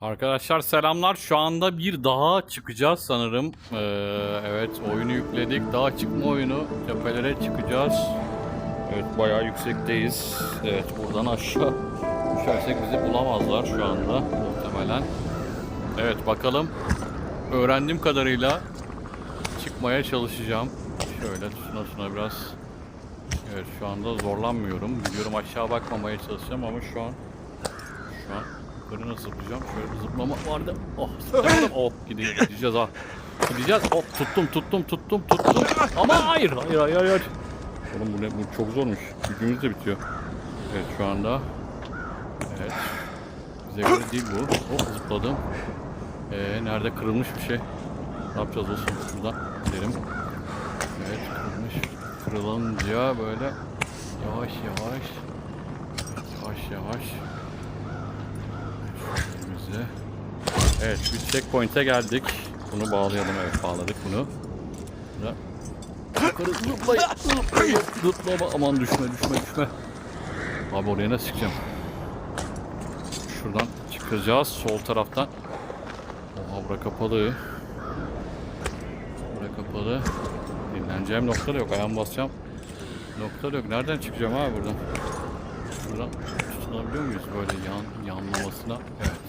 Arkadaşlar selamlar. Şu anda bir dağa çıkacağız sanırım. Ee, evet oyunu yükledik. Dağa çıkma oyunu. Tepelere çıkacağız. Evet bayağı yüksekteyiz. Evet buradan aşağı düşersek bizi bulamazlar şu anda muhtemelen. Evet bakalım. Öğrendiğim kadarıyla çıkmaya çalışacağım. Şöyle tuna tuna biraz. Evet şu anda zorlanmıyorum. Biliyorum aşağı bakmamaya çalışacağım ama şu an şu an yukarı nasıl zıplayacağım? Şöyle bir zıplama vardı. Oh, zıplamadım. oh gidiyor, gideceğiz ha. Gideceğiz. Hop tuttum tuttum tuttum tuttum. Ama hayır hayır hayır hayır. Oğlum bu ne? Bu çok zormuş. Gücümüz de bitiyor. Evet şu anda. Evet. Bize göre değil bu. Hop zıpladım. Ee, nerede kırılmış bir şey? Ne yapacağız olsun şuradan gidelim. Evet kırılmış. Kırılınca böyle yavaş yavaş yavaş yavaş Şöyle Evet bir checkpoint'e geldik. Bunu bağlayalım evet bağladık bunu. Burada Yukarı zıplayın zıplama aman düşme düşme düşme. Abi oraya nasıl çıkacağım? Şuradan çıkacağız sol taraftan. Oha bura kapalı. Bura kapalı. Dinleneceğim nokta da yok. Ayağımı basacağım. Nokta da yok. Nereden çıkacağım abi buradan? Buradan tutunabiliyor muyuz böyle yan yanlamasına? Evet.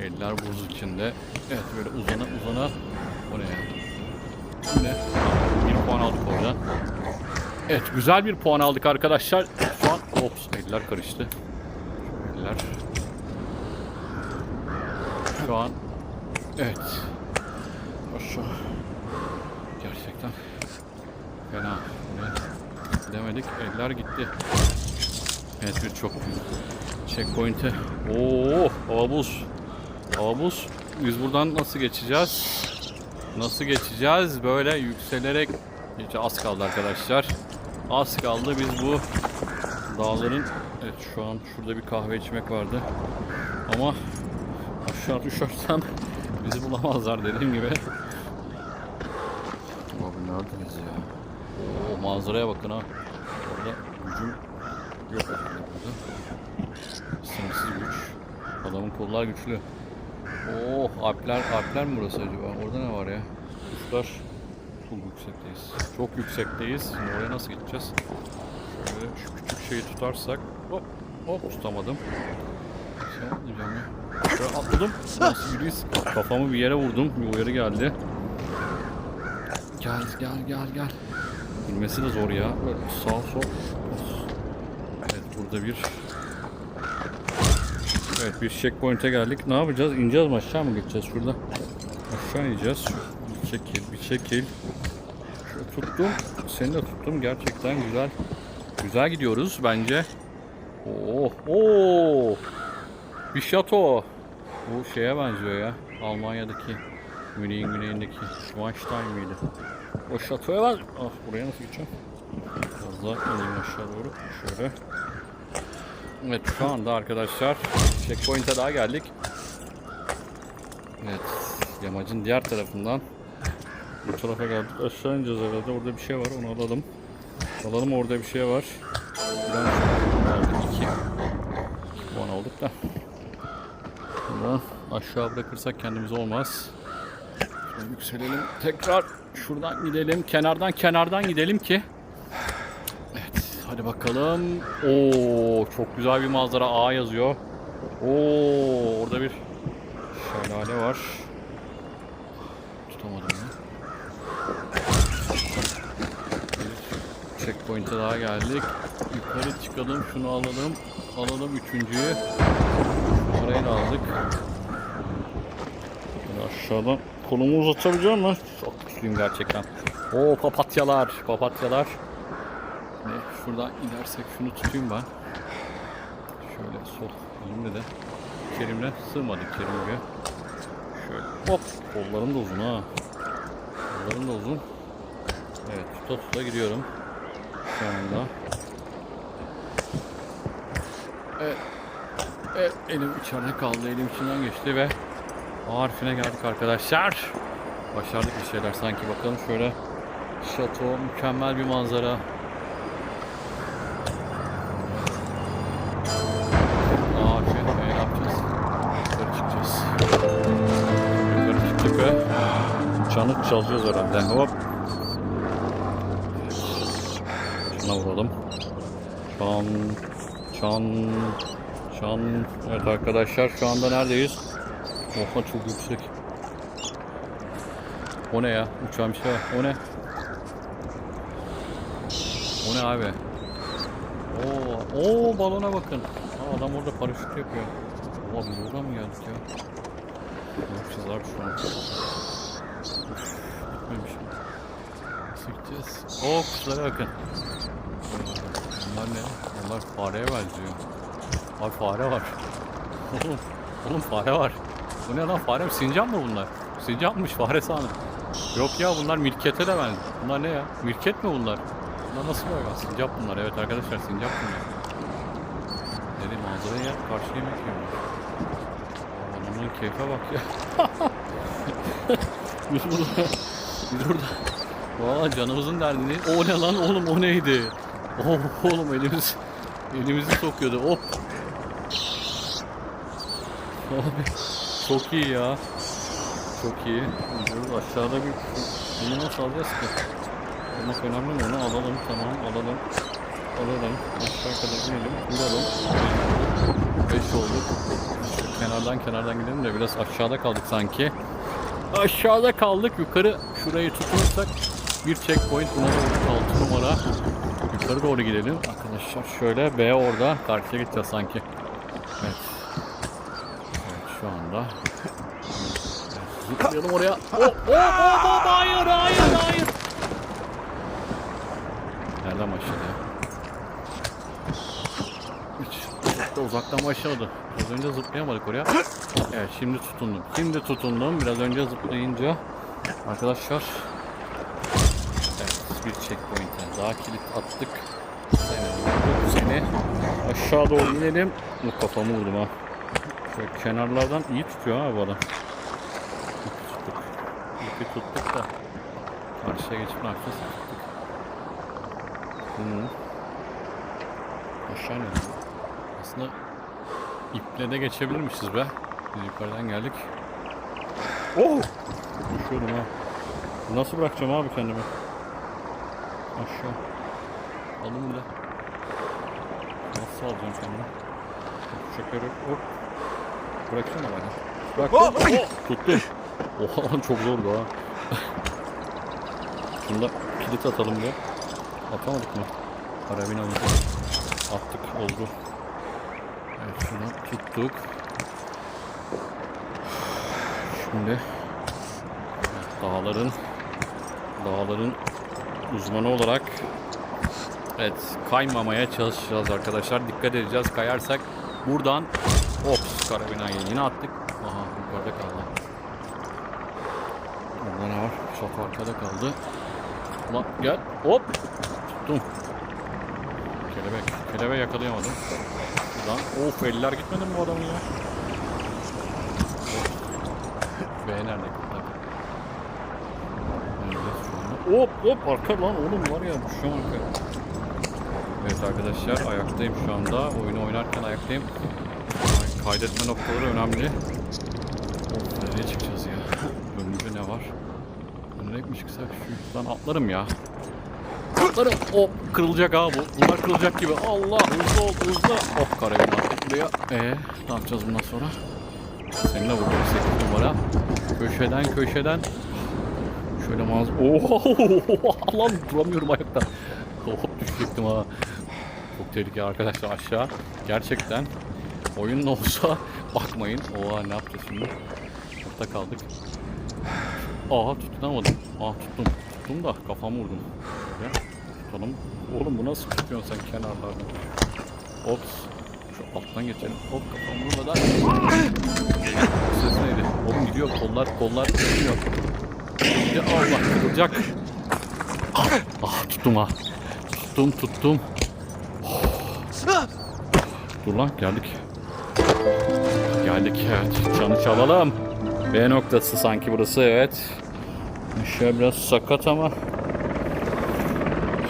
Eller buz içinde. Evet böyle uzana uzana. O ne? Bir puan aldık oradan. Evet güzel bir puan aldık arkadaşlar. Şu an ops eller karıştı. Eller. Şu an evet. Aşağı. Gerçekten fena. Ne? Demedik eller gitti. Evet bir çok checkpoint'e. Oo, hava buz. Hava buz. Biz buradan nasıl geçeceğiz? Nasıl geçeceğiz? Böyle yükselerek Hiç az kaldı arkadaşlar. Az kaldı biz bu dağların Evet şu an şurada bir kahve içmek vardı. Ama aşağı düşersem bizi bulamazlar dediğim gibi. Abi neredeyiz ya? Oo manzaraya bakın ha. Orada gücüm yok burada. Sınırsız güç. Adamın kollar güçlü. Oo Alpler, Alpler mi burası acaba? Orada ne var ya? Kuşlar. Çok yüksekteyiz. Çok yüksekteyiz. Şimdi oraya nasıl gideceğiz? Şöyle şu küçük şeyi tutarsak. Hop hop tutamadım. Şöyle atladım. Nasıl yürüyüz? Kafamı bir yere vurdum. Bir uyarı geldi. Gel gel gel gel. Bilmesi de zor ya. Böyle sağ sol. Evet burada bir Evet bir checkpoint'e geldik. Ne yapacağız? İneceğiz mi aşağı mı gideceğiz şurada? Aşağı ineceğiz. Bir çekil, bir çekil. Şöyle tuttum. Seni de tuttum. Gerçekten güzel. Güzel gidiyoruz bence. Oo, oo. Bir şato. Bu şeye benziyor ya. Almanya'daki Münih'in güneyindeki Schweinstein miydi? O şatoya var. Ah buraya nasıl gideceğim? Biraz daha ineyim aşağı doğru. Şöyle. Evet şu anda arkadaşlar checkpoint'e daha geldik. Evet yamacın diğer tarafından bu tarafa geldik. Aşağı ineceğiz herhalde. Orada bir şey var onu alalım. Alalım orada bir şey var. Buradan verdik puan aldık da. Buradan aşağı bırakırsak kendimiz olmaz. Şöyle yükselelim. Tekrar şuradan gidelim. Kenardan kenardan gidelim ki hadi bakalım. Oo, çok güzel bir manzara. A yazıyor. Oo, orada bir şelale var. Tutamadım ya. Bir checkpoint'e daha geldik. Yukarı çıkalım, şunu alalım. Alalım üçüncüyü. Orayı da aldık. Şöyle aşağıdan kolumu uzatabileceğim mi? Çok güçlüyüm gerçekten. Oo papatyalar, papatyalar. Şuradan inersek şunu tutayım ben. Şöyle sol elimle de kerimle sığmadık kerimle. Şöyle hop kollarım da uzun ha. Kollarım da uzun. Evet tuta tuta gidiyorum. Şu anda. Evet. Evet elim içeride kaldı. Elim içinden geçti ve harfine geldik arkadaşlar. Başardık bir şeyler sanki bakalım şöyle. Şato mükemmel bir manzara. Görmüş tepe. Çanı çalacağız herhalde. Hop. Şuna vuralım. Çan, çan, çan. Evet arkadaşlar şu anda neredeyiz? Oha çok yüksek. O ne ya? Uçan bir şey var. O ne? O ne abi? Oo, oo balona bakın. Aa, adam orada paraşüt yapıyor. Oha biz oradan mı geldik ya? Ne yapacağız şu an? Üf, Bitmemiş. Oo kuşlara bakın. Bunlar ne? Bunlar fareye benziyor. Abi fare var. Oğlum, oğlum fare var. Bu ne lan fare mi? Sincap mı bunlar? Sincapmış fare sanırım. Yok ya bunlar mirkete de benziyor. Bunlar ne ya? Mirket mi bunlar? Bunlar nasıl böyle? Sincap bunlar. Evet arkadaşlar sincap bunlar. Dedi manzaraya karşı yemek yiyorlar. Adamın keyfe bak ya. biz burada. Biz burada. Valla canımızın derdini. O ne lan oğlum o neydi? Oh oğlum elimiz elimizi sokuyordu. Hop. Abi çok iyi ya. Çok iyi. Gidiyoruz aşağıda bir bunu nasıl alacağız ki? Olmak önemli mi? Onu alalım tamam alalım. Alalım. Aşağı kadar inelim. Vuralım. 5 olduk. Kenardan kenardan gidelim de biraz aşağıda kaldık sanki. Aşağıda kaldık. Yukarı şurayı tutunursak bir checkpoint buna doğru 6 numara. Yukarı doğru gidelim. Arkadaşlar şöyle B orada. Karşıya gideceğiz sanki. Evet. Evet şu anda. Zıplayalım oraya. Oh, oh, oh, oh, hayır, hayır, hayır. Nereden başladı ya? Hiç uzaktan başlamadı. Biraz önce zıplayamadık oraya. Evet şimdi tutundum. Şimdi tutundum. Biraz önce zıplayınca arkadaşlar Evet bir checkpoint'e daha kilit attık. Seni, seni aşağı doğru inelim. Kafamı vurdum ha. Şöyle kenarlardan iyi tutuyor ha bu adam. Tuttuk. İpi tuttuk da karşıya geçip ne yapacağız? Hı. Aşağı inelim. Aslında iple de geçebilirmişiz be. Biz yukarıdan geldik. Oh! Düşüyordum ha. Nasıl bırakacağım abi kendimi? Aşağı. Alın da. Nasıl alacağım kendimi? Şeker yok. Hop. Bıraksana bana. Bıraktım. Oh! Tuttum. Oha lan çok zordu ha. Şunda kilit atalım bir. Atamadık mı? Karabin alınca. Attık oldu. Evet şunu tuttuk. Şimdi dağların dağların uzmanı olarak evet kaymamaya çalışacağız arkadaşlar. Dikkat edeceğiz. Kayarsak buradan ops karabinayı yine attık. Aha yukarıda kaldı. Orada ne var? Çok arkada kaldı. Ulan gel. Hop. Tuttum. Kelebek. Kelebeği yakalayamadım. Şuradan. Of eller gitmedi mi bu adamın ya? B nerede? Şu? Hop hop arka lan oğlum var ya şu an arka. Evet arkadaşlar ayaktayım şu anda. Oyunu oynarken ayaktayım. Ay, Kaydetme noktaları önemli. Nereye çıkacağız ya? Önümüzde ne var? Nereye mi çıksak şuradan atlarım ya. Atlarım. Hop kırılacak ha bu. Bunlar kırılacak gibi. Allah hızlı ol hızlı. Hop karayım attık buraya. Ee ne yapacağız bundan sonra? Seninle vurdum 8 numara. Köşeden köşeden. Şöyle mağaz... Oha lan duramıyorum ayakta. Hop düşecektim ha. Çok tehlikeli arkadaşlar aşağı. Gerçekten oyun ne olsa bakmayın. Oha ne yapacağız şimdi? Orta kaldık. Aha tutunamadım. Aa tuttum. Tuttum da kafamı vurdum. Ya, tutalım. Oğlum bu nasıl tutuyorsun sen kenarlardan? Ops. Şu alttan geçelim. Hop kafamı vurmadan. Ses neydi? Oğlum gidiyor kollar kollar gidiyor. Ya Allah kırılacak. Ah, ah tuttum ha. Tuttum tuttum. Dur lan geldik. Geldik evet. Çanı çalalım. B noktası sanki burası evet. Aşağı biraz sakat ama.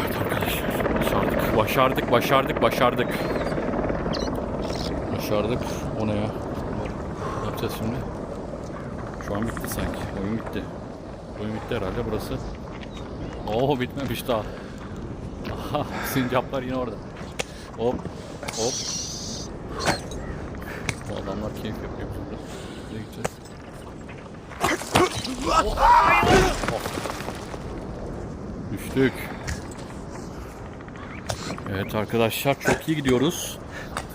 Evet arkadaşlar başardık. Başardık başardık başardık. O ne ya? Ne yapacağız şimdi? Şu an bitti sanki. Oyun bitti. Oyun bitti herhalde burası. Oo bitmemiş daha. Aha sincaplar yine orada. Hop hop. Bu adamlar keyif yapıyor burada. Nereye gideceğiz? Oh. Oh. Düştük. Evet arkadaşlar çok iyi gidiyoruz.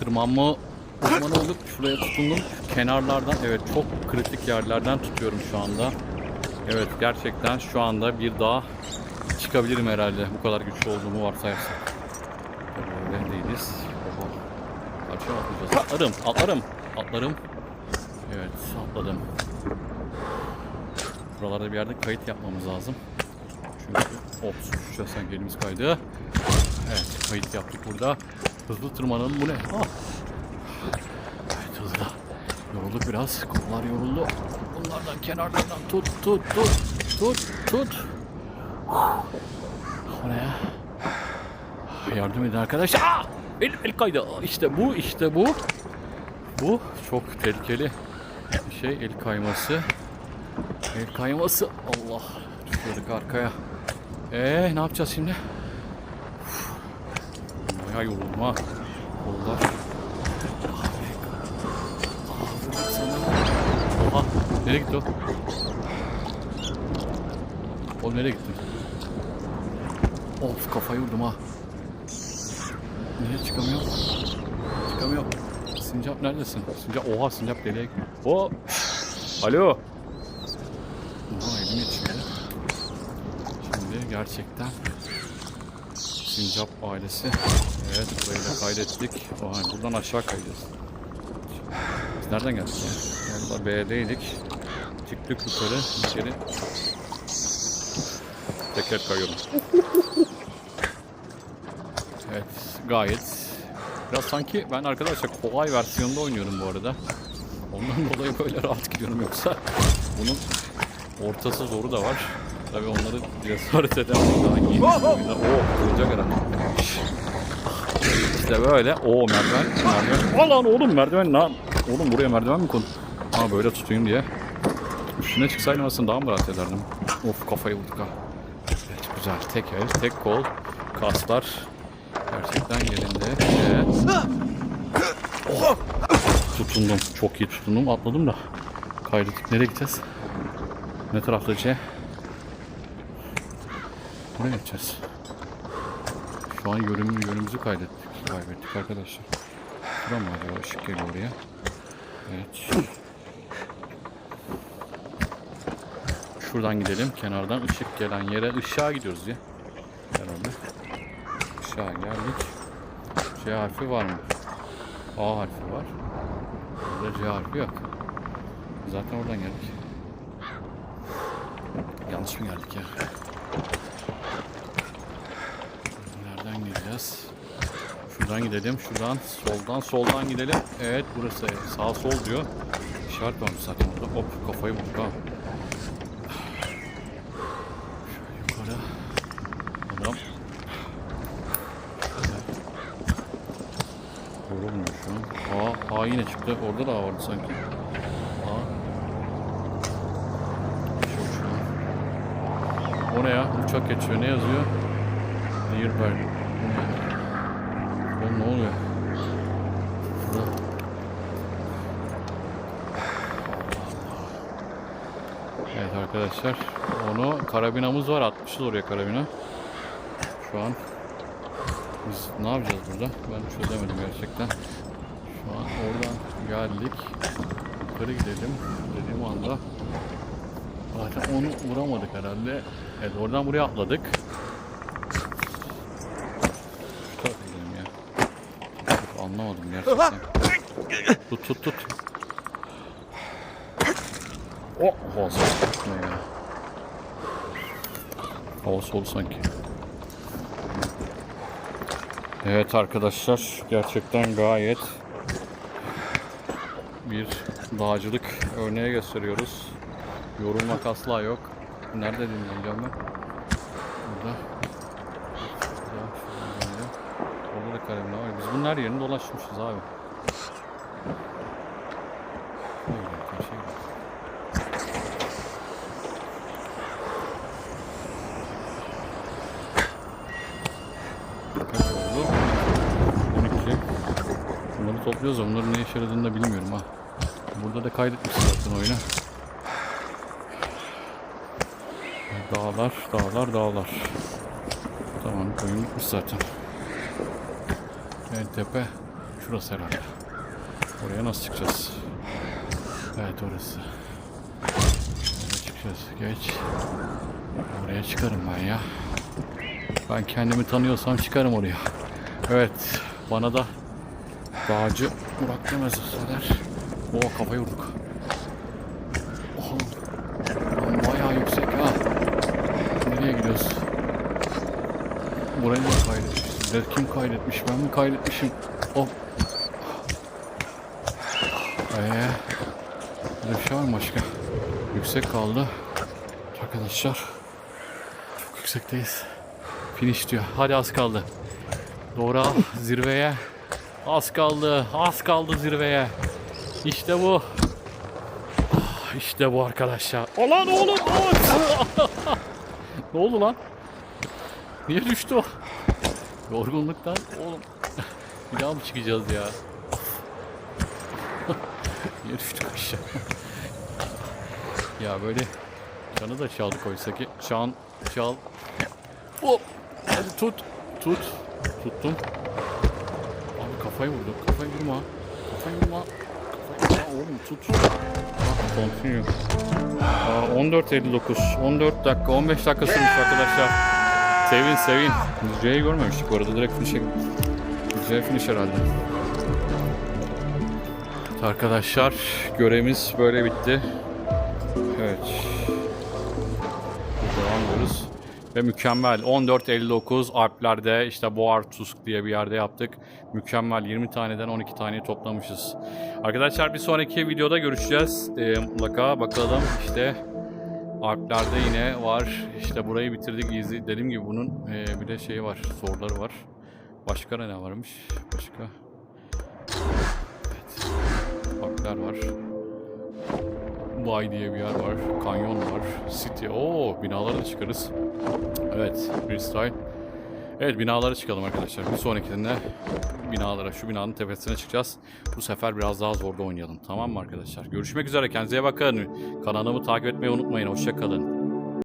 Tırmanma uzmanı olduk. Şuraya tutundum. Kenarlardan evet çok kritik yerlerden tutuyorum şu anda. Evet gerçekten şu anda bir daha çıkabilirim herhalde. Bu kadar güçlü olduğumu varsayarsak. Tabii öyle değiliz. Oha. Mı atlayacağız? Atlarım, atlarım, atlarım. Evet, atladım. Buralarda bir yerde kayıt yapmamız lazım. Çünkü ops, şu sanki elimiz kaydı. Evet, kayıt yaptık burada. Hızlı tırmanalım. Bu ne? Ah! Evet, hızlı. Yorulduk biraz. Kollar yoruldu. Bunlardan kenarlardan tut, tut, tut, tut, tut. O ne ya? Yardım edin arkadaşlar. Aa! El, el kaydı. İşte bu, işte bu. Bu çok tehlikeli bir şey. El kayması. El kayması. Allah. Düşüyorduk arkaya. Ee, ne yapacağız şimdi? Bayağı yoruldum ha. Kollar. Oha. Nereye gitti o? Oğlum nereye gittin? Of kafayı vurdum ha. Niye çıkamıyorum? Çıkamıyorum. Sincap neredesin? Sincap oha sincap deliğe gidiyor. O. Alo. Oha elim yetişmedi. Şimdi gerçekten Sincap ailesi. Evet burayı da kaydettik. Oha buradan aşağı kayacağız. Biz nereden geldik ya? Galiba B'deydik. Çıktık yukarı. İçeri. Teker kayıyorum. Evet gayet. Biraz sanki ben arkadaşlar kolay versiyonda oynuyorum bu arada. Ondan dolayı böyle rahat gidiyorum yoksa bunun ortası zoru da var. Tabi onları cesaret eden daha iyi. Oo kırılacak herhalde. İşte böyle. Oo merdiven. Merdiven. Alan oğlum merdiven lan. Oğlum buraya merdiven mi koydun? Ha böyle tutayım diye. Üstüne çıksaydım aslında daha mı rahat ederdim? Of kafayı vurduk ha. Evet güzel. Tek el, tek kol, kaslar. Gerçekten yerinde. Evet. Oh! Tutundum. Çok iyi tutundum. Atladım da. Kaydık. Nereye gideceğiz? Ne tarafta C? Buraya gideceğiz. Şu an yönüm, yönümüzü kaydettik. Kaybettik arkadaşlar. Şuradan mı acaba? Işık geliyor oraya. Evet. Şuradan gidelim. Kenardan ışık gelen yere ışığa gidiyoruz ya. Herhalde. Işığa geldik. C harfi var mı? A harfi var. Burada C harfi yok. Zaten oradan geldik. Yanlış mı geldik ya? Nereden gideceğiz? Şuradan gidelim. Şuradan soldan soldan gidelim. Evet burası. Sağ sol diyor. İşaret varmış zaten burada. Hop kafayı vurduk ha. Şöyle yukarı. Adam. Yorulmuyor şu an. Aa, aa yine çıktı. Orada da vardı sanki. O ne ya? Uçak geçiyor. Ne yazıyor? Nearby. Oğlum ne oluyor? Burada. Evet arkadaşlar. Onu karabinamız var. Atmışız oraya karabina. Şu an biz ne yapacağız burada? Ben çözemedim gerçekten. Şu an oradan geldik. Yukarı gidelim dediğim anda. Zaten onu vuramadık herhalde. Evet oradan buraya atladık. Şu tarafa gidelim ya. Of, Anlamadım gerçekten. Tut tut tut. Oh, havası ne ya? Havası oldu sanki. Evet arkadaşlar gerçekten gayet bir dağcılık örneği gösteriyoruz. Yorulmak asla yok. Nerede dinleneceğim ben? bunun her yerini dolaşmışız abi. Bunları topluyoruz da bunların ne işe yaradığını da bilmiyorum ha. Burada da kaydetmişsin zaten oyunu. Dağlar, dağlar, dağlar. Tamam, koyun gitmiş zaten. En tepe şurası herhalde. Oraya nasıl çıkacağız? Evet orası. Oraya çıkacağız. Geç. Oraya çıkarım ben ya. Ben kendimi tanıyorsam çıkarım oraya. Evet. Bana da dağcı Murat demez der. Oo kafayı vurduk. Oha. Lan Bayağı yüksek ha. Nereye gidiyoruz? Burayı kaydetmişler? Kim kaydetmiş? Ben mi kaydetmişim? Hop. Eee. Burada bir şey var mı başka? Yüksek kaldı. Arkadaşlar. Çok yüksekteyiz. Finish diyor. Hadi az kaldı. Doğru zirveye. Az kaldı. Az kaldı zirveye. İşte bu. Ah, İşte bu arkadaşlar. Ulan oğlum. ne oldu lan? Niye düştü o? Yorgunluktan oğlum. Bir daha mı çıkacağız ya? Niye düştük aşağı? ya böyle canı da çaldık oysa ki. Çan, çal. Hop. Hadi tut. Tut. Tuttum. Abi kafayı vurdum. Kafayı vurma. Kafayı vurma. Kafayı vurma oğlum tut. Ah, continue. Aa, 14.59. 14 dakika, 15 dakika sürmüş arkadaşlar. Sevin sevin. C'yi görmemiştik bu arada. Direkt finish'e C finish herhalde. Evet arkadaşlar görevimiz böyle bitti. Evet. Devam ediyoruz. Ve mükemmel 14.59 Alplerde işte Boğar Tusk diye bir yerde yaptık. Mükemmel 20 taneden 12 taneyi toplamışız. Arkadaşlar bir sonraki videoda görüşeceğiz. Ee, mutlaka bakalım işte Alplerde yine var. İşte burayı bitirdik. Easy. Dediğim gibi bunun e, bir de şeyi var. Soruları var. Başka ne varmış? Başka. Evet. Parklar var. Bay diye bir yer var. Kanyon var. City. Oo binaları da çıkarız. Evet. Freestyle. Evet binalara çıkalım arkadaşlar. Bir sonrakinde binalara, şu binanın tepesine çıkacağız. Bu sefer biraz daha zorda oynayalım. Tamam mı arkadaşlar? Görüşmek üzere. Kendinize bakın. Kanalımı takip etmeyi unutmayın. Hoşçakalın.